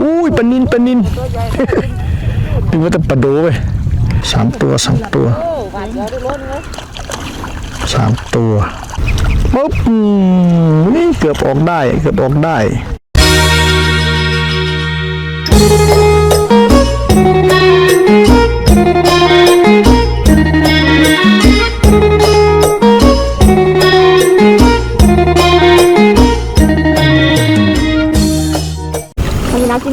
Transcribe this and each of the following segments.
อุ้ยปลานินปลานินนึกว่าแต่ปลาโดไปสามตัวสามตัวสามตัวปุ๊บอืมนี่เกือบออกได้ เกือบออกได้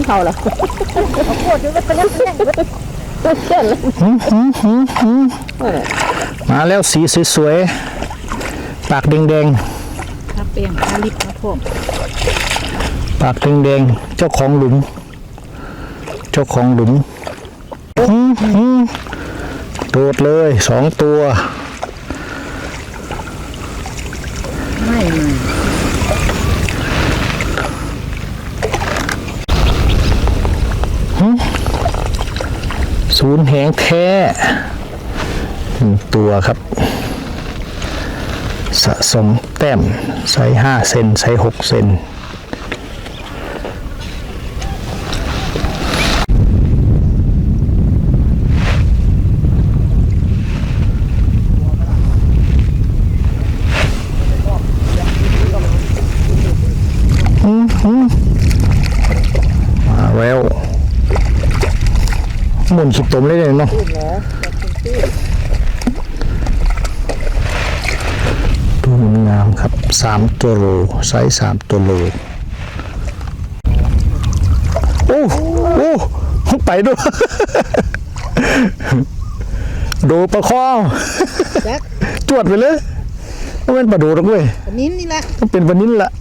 เขาเหรอโคตรดูว่าเป็นยังเป็นยังเชื่อเลยมาแล้วสีสวยๆ ปากแดงถ้าเปลี่ยนถ้าลิบมาพ่วงๆปากแดงๆ เจ้าของหลุม เจ้าของหลุมหืมหืมโดดเลยสองตัว ศูนย์แหงแท่ตัวครับ สะสมแต้มใส่5เซนใส่6เซนอืมอืมมาแล้ว หมุ นสุดตมเลยเนี่ยเนาะตัวมันงามครับสามตัวโลไซส์สามตัวโลโอ้โอ้ไปด้วยดูประคองจักจวดไปเลยต้องเป็นปลาโดูหรอกเว้ยอันนี้นี่แหละต้องเป็นวันนี้ละ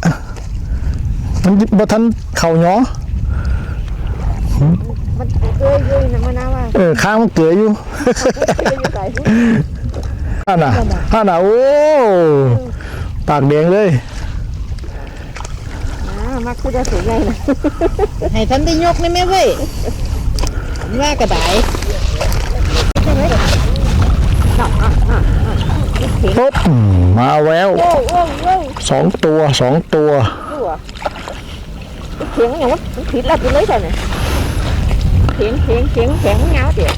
มันบ่ทันเข่าหยอมัน เกยอยู่นะมะนาวว่าเออข้างมันเกยอยู่ เกยอยู่ไหนฮ่าน่ะฮ่าน่ะโอ้ปากแดงเลยอ่ามักคือจะสูงไงนะให้ท่านได้ยกนี่ไหมเว้ยว่ากระไดปุ๊บมาแววโอ้โอ้โอ้สองตัวสองตัวเขียงอย่างว่าผิดแล้วไปเลยใช่ไหม เขียงเขียงเขียงแข็งเงาเดี๋ยว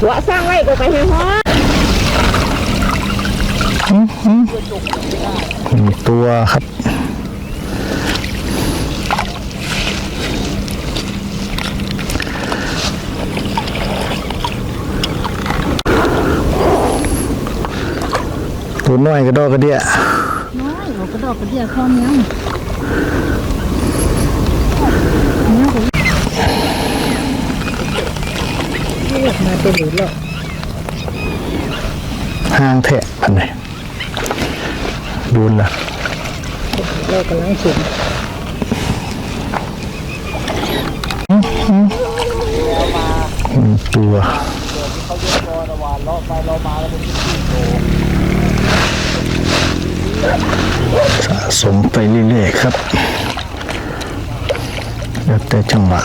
หัวสร้างไว้ก็ไปให้ฮอหนึ่งตัวครับตัวน้อยกระดอกกระเดีย กระดอกกระเดียข้อนี้เรียกมาตัวหลุดแล้วห้างแทะอันไหนดูนละเรากำลังสูงหนึ่งตัวสะ สมไปเรื่อยๆครับแล้วแต่จังหวะ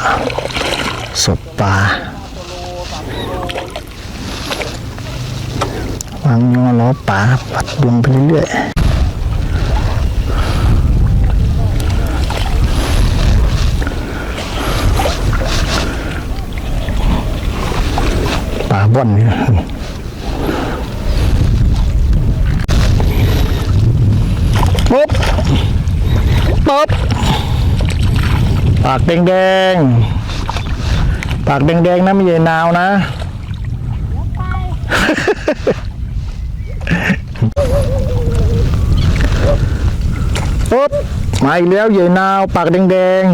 สบปลาวางยอล้อปลาปัดลงไปเรื่อยๆปลาบ่อนนี่ปุ๊บ ปุ๊บปากแดงๆ ปากแดงๆนะไม่ใช่นาวนะ ปุ๊บมาอีกแล้วเหยื่อนาว ปากแดงๆ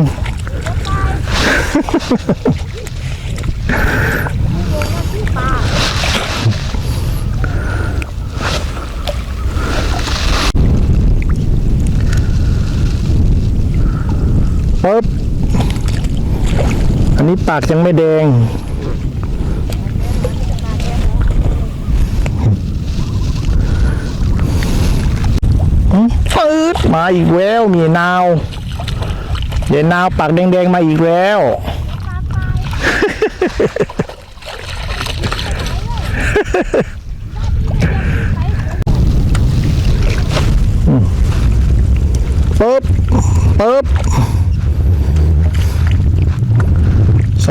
ึ๊บ อันนี้ปากยังไม่แดงมาอีกแล้วมีนาวเดี๋ยวนาวปากแดงๆมาอีกแล้ว ปุ๊บ ปุ๊บ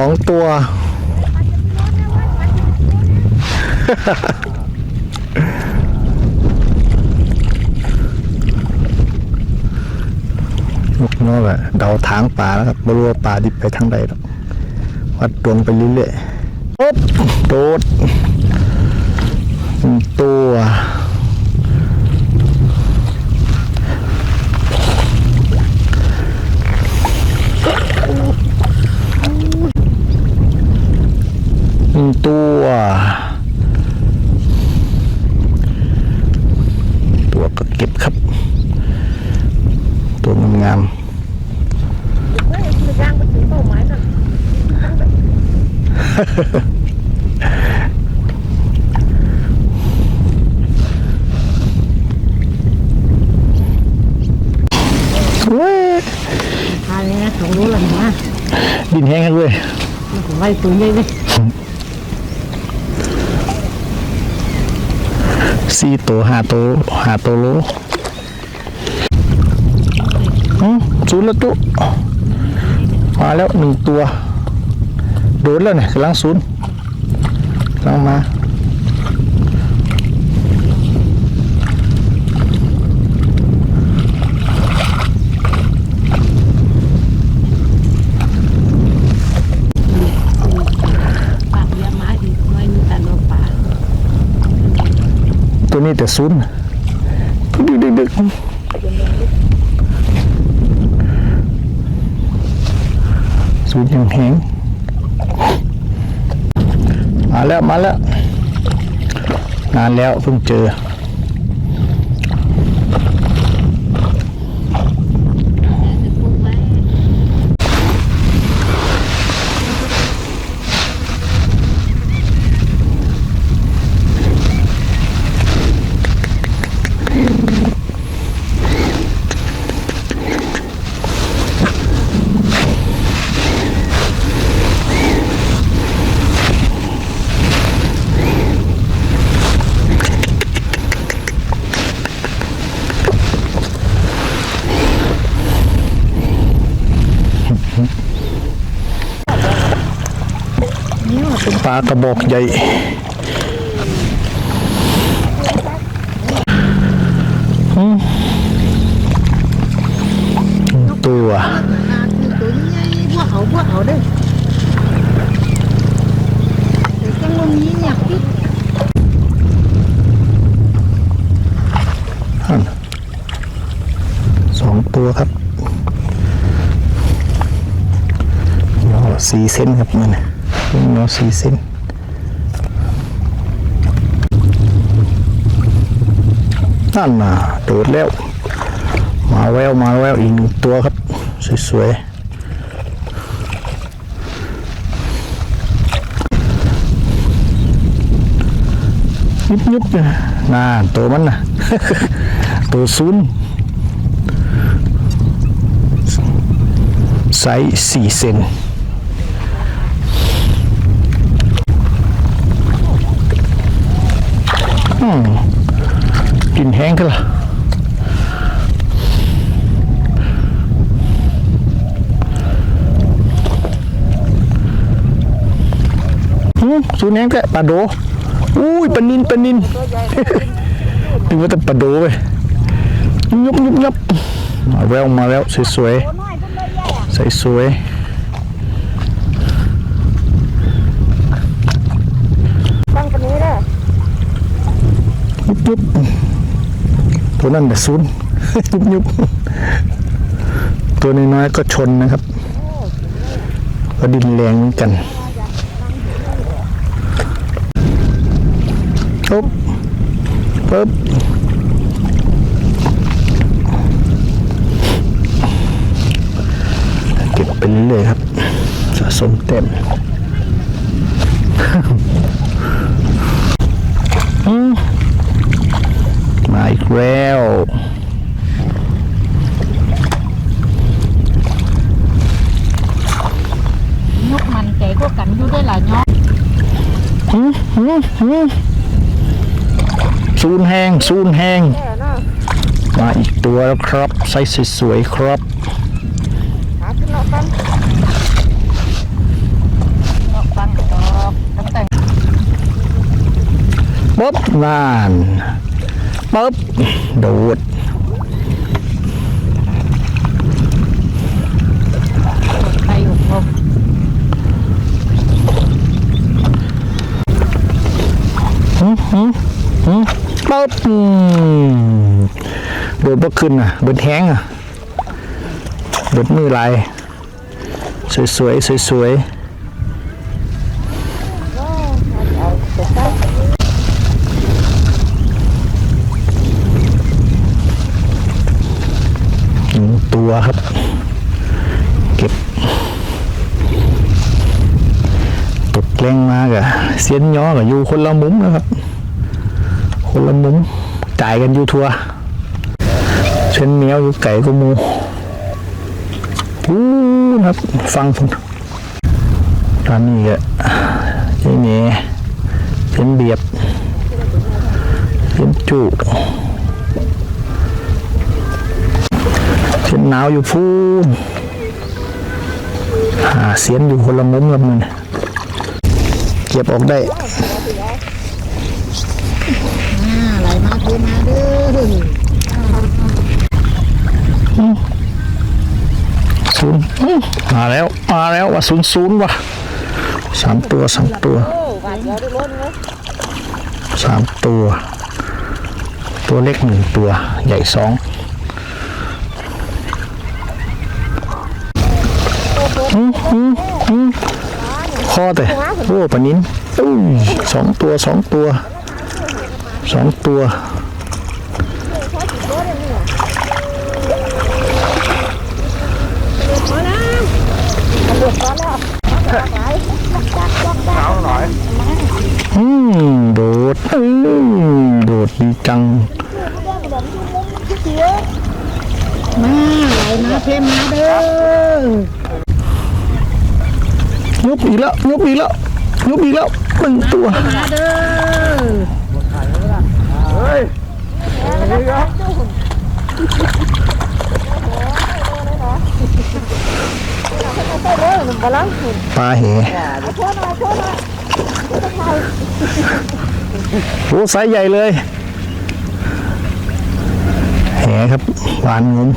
สองตัว ลูกน้องอะเดาทางป่าแล้วครับไม่รู้ว่าป่าดิบไปทางใดหรอกวัดดวงไปเรื่อยๆปุ๊บโดดหนึ่งตัว ตัวตัวก็เก็บครับ ตัวงามๆเฮ้ยคือย่างไปถึงเป้าหมายนั่นเว้ยทานเลยนะสองรู้ละนะดินแห้งครับเว้ยไว้ตัวใหญ่เลย สี่ตัวห้าตัวห้าตัวโลอืมศูนย์แล้วจุมาแล้วหนึ่งตัว โดนแล้วเนี่ยกำลังศูนย์กำลังมา ปากเยอะมาอีกไม่มีแต่นกป่าัวนี้แต่ศูนย์ดึกดึกดึกศูนย์ยังแห้งมาแล้วมาแล้วนานแล้วเพิ่งเจอ ปลากระบอกใหญ่ตัวเอาบัวเอาเด้อแต่จังว่ามีเนี่ยพี่สองตัวครับสี่เซนครับมัน ยอสี่เซนนั่นน่ะโดดแล้ว มาแววมาแววอีกหนึ่งตัวครับ สวยๆยุบยุบนะน่าตัวมันนะตัวศูนย์ไซส์สี่เซน กินแห้งกันละอืมสูนแห้งแกะปลาโดอุ้ยปลานินปลานินนึกว่าแต่ปลาโดไปยุบยุบยับมาแล้วมาแล้วสวยๆใส่สวย ตั้งปนี้เด้อ ยุบตัวนั้นแต่ซุนยุบยุบตัวน้อยๆก็ชนนะครับ ก็ดินแรงเหมือนกันปุ๊บปุ๊บเก็บไปเรื่อยๆครับ สะสมเต็ม กแล้ว ยกมันใจก็กันอยู่ได้หลายเนาะซูนแห้งซูนแห้งมาอีกตัวแล้วครับไซส์สวยๆครับหาขึ้นนนอกกตั้บ๊อบนาน ปุ๊บโดดไปอยู่ครบปุ๊บอืมโดดบ่ขึ้นอะเบิดแห้งอะเบิดมือลายสวยๆสวยๆ ตัวครับ เก็บตกแกล้งมากอะเสียนย้อกับอยู่คนละมุมนะครับ คนละมุมจ่ายกันอยู่ทัวเช่นเมียวอยู่ไก่ก็มูพูนครับ ฟังผมตอนนี้ก็เจ๊เมียเช่นเบียบเช่นจุ เช่นหนาวอยู่พูนหาเสียนอยู่คนละมุมกับมันเก็บออกได้อ่าไหลมาเทมาเด้อศูนย์อื้อมาแล้ว มาแล้วว่าศูนย์ศูนย์ว่ะสามตัวสามตัวโอ้หวานเดียวได้ล้นเลยสามตัว ตัวเล็กหนึ่งตัว ใหญ่สองอื้ออื้ออื้อ คอแต่โอ้ปนินอุ้ยสองตัวสองตัวสองตัวอืมโดดอืมโดดดีจังมาไหลมาเทมาเด้อ ยุบอีกแล้วยุบอีกแล้วยุบอีกแล้วหนึ่งตัวเด้อไปเลยนุ่มบาลังคุณปลาเหโทษหน่อยโทษหน่อยโอ้ไซส์ใหญ่เลย แหครับหวานงม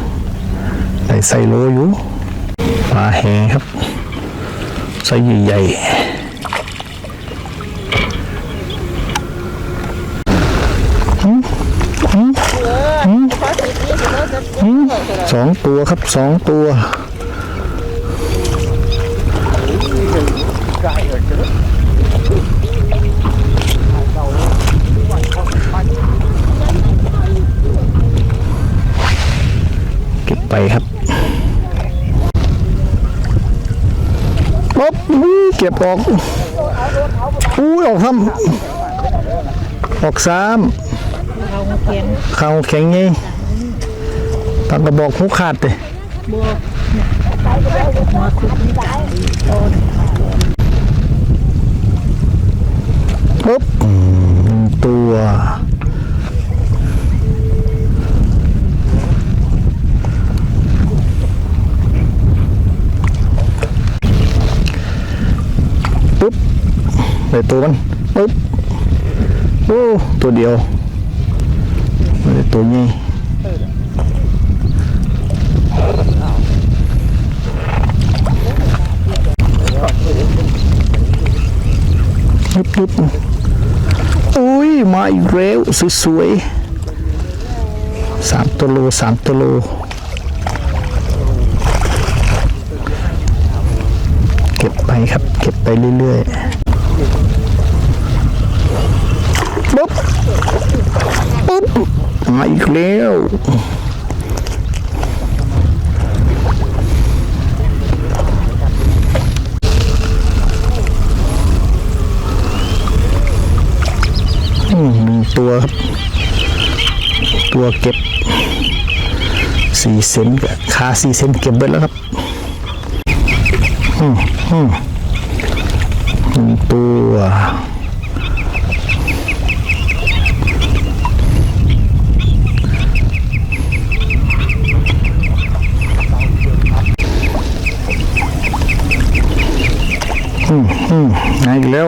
ได้ใส่โลอยู่ปลาแหครับ ไซส์ใหญ่ๆหืมหืมหืมหืมสองตัวครับสองตัวเก็บไปครับ ป๊บเก็บออกอุ้ออกทำออกสามเข่าแข็งไงตังกระบอกหูขาดเลยปุ๊บตัว ได้ตัวมันปุ๊บโอ้ตัวเดียวไม่ได้ตัวนี้ยุบยุบอุ้ยมาอีกแล้วสวยๆสามตัวโลสามตัวโลเก็บไปครับ เก็บไปเรื่อยๆ ปุ๊บปุ๊บมาอีกแล้วอืมหนึ่งตัวครับ ตัวเก็บสี่เซนกับคาสี่เซนเก็บไปแล้วครับหนึ่งตัว อืมอืมาอีกแล้ว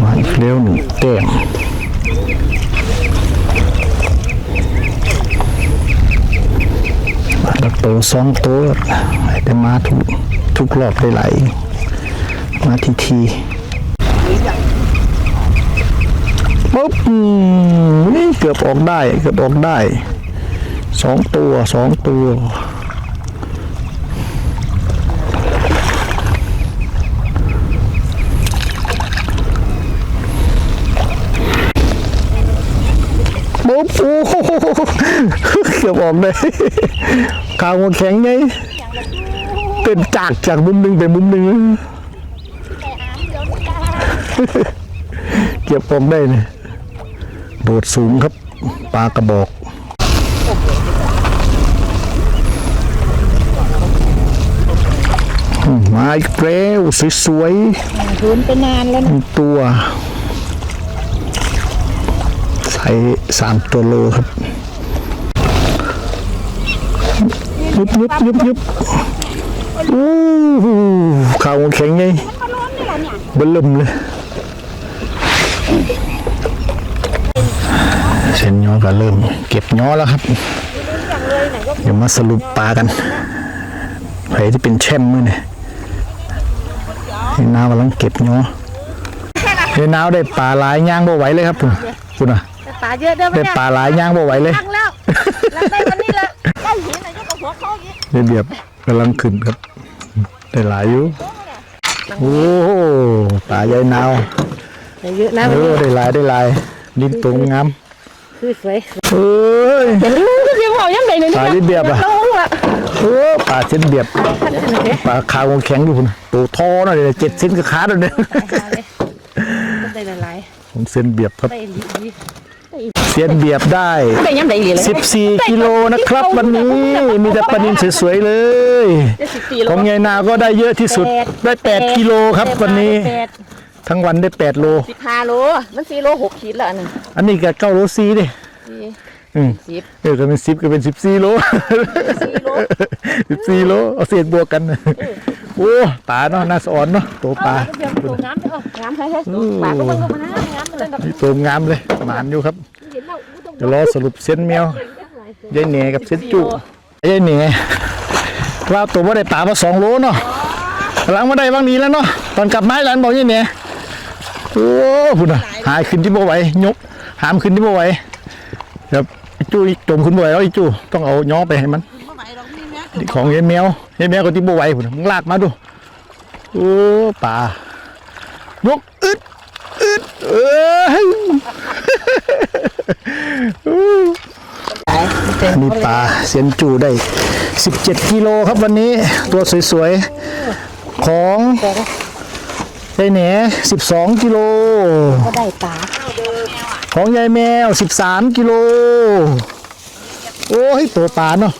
มาอีกแล้วหนึ่งแต้มมาตักโตสองโตวให้ได้มาทุกทุกรอบได้ไหลมาทีทีปุ๊บนี่เกือบออกได้ เกือบออกได้สองตัวสองตัว ปุ๊บโอ้โหเกือบออกเลยขาวหัวแข็งไงเป็นจากจากมุมหนึ่งไปมุมหนึ่งเก็บออกได้เนี่ยโดดสูงครับปลากระบอกอืมมาอีกแล้วสวยคืนไปนานแล้วๆหนะนึ่งตัว ใส่สามตัวโลครับยุบยุบยุบยุบอู้หูข่าวแข็งไงเบลมเลยเส้นย้อก็เริ่ม เก็บย้อแล้วครับ เดี๋ยวมาสรุปปลากันใครที่เป็นแช่มมือเนี่ยให้นาวกำลังเก็บย้อเฮ้ยนาวได้ปลาหลายย่างบ่ไหวเลยครับาเยอะเด้อได้ปลาหลายย่างบ่ไหวเลยตั้งแล้วแล้วได้วันนี้ละได้หินอะไรก็หัวเขาอีกเรียบเรียบกำลังขึ้นครับได้หลายอยู่โอ้โหปลาใหญ่นาวได้เยอะนะเออได้หลายได้หลายดินตรงงามคือสวยเอ้ยเห็นลูกก็ยังบอกยังไงเนี่ยปลาที่เบียบอะลงละเออปลาเส้นเบียบปลาขาวแข็งอยู่คุณตัวทอหน่อยเลยเจ็ดเส้นก็ขาดเลยเนี่ยได้หลายผมเส้นเบียบครับได้ดี เส้นเบียบได้ได้ยังไงเลย14 กิโลนะครับ วันนี้มีแต่ปลานินสวยๆเลย ได้สิบปีขแล้วองยายนาก็ได้เยอะที่สุดได้ 8 กิโลครับ วันนี้แปดทั้งวันได้ 8 โล สิบห้าโล มันสี่โลหกขีดละอันหนึ่งอันนี้ก็9โลซีดิสี่อืมสิบเออก็เป็น10ก็เป็น 14 โล สี่โล14 โลเอาเศษบวกกัน โอ้ปลาเนาะน่าสอนเนาะตัวปลาเดี๋ยวตัวน้ำเด้อน้ำให้ให้ปลาก็มันก็มันน้ำน้ำเลยแบบนี่ตัวงามเลยหมานอยู่ครับเห็นแล้วอู้ต้องเดี๋ยวรอสรุปเส้นแมวยายเหน่กับเส้นจุยายเหน่เราตัวว่าได้ปลามาสองโลเนาะหลังมาได้บางนี้แล้วเนาะตอนกลับไม้หลานบอกยายเหน่โอ้พุ่นอะหายขึ้นที่บ่ไหวยกหามขึ้นที่บ่ไหวครับไอ้จูอีกจมขึ้นบ่ไหวแล้วไอ้จูต้องเอาย้อไปให้มันนี่ของยายแมว ยายแมวก็ที่บ่ไหวพุ่นน่ะมึงลากมาดูโอ้ปลายกอึดอึดเอ้ยอันนี้ปลาเซียนจูได้ 17 กิโลครับวันนี้ตัวสวยๆ ของยายแหน12 กิโลก็ได้ปลาของยายแมว 13 กิโล โอ้ยตัวปลาเนาะ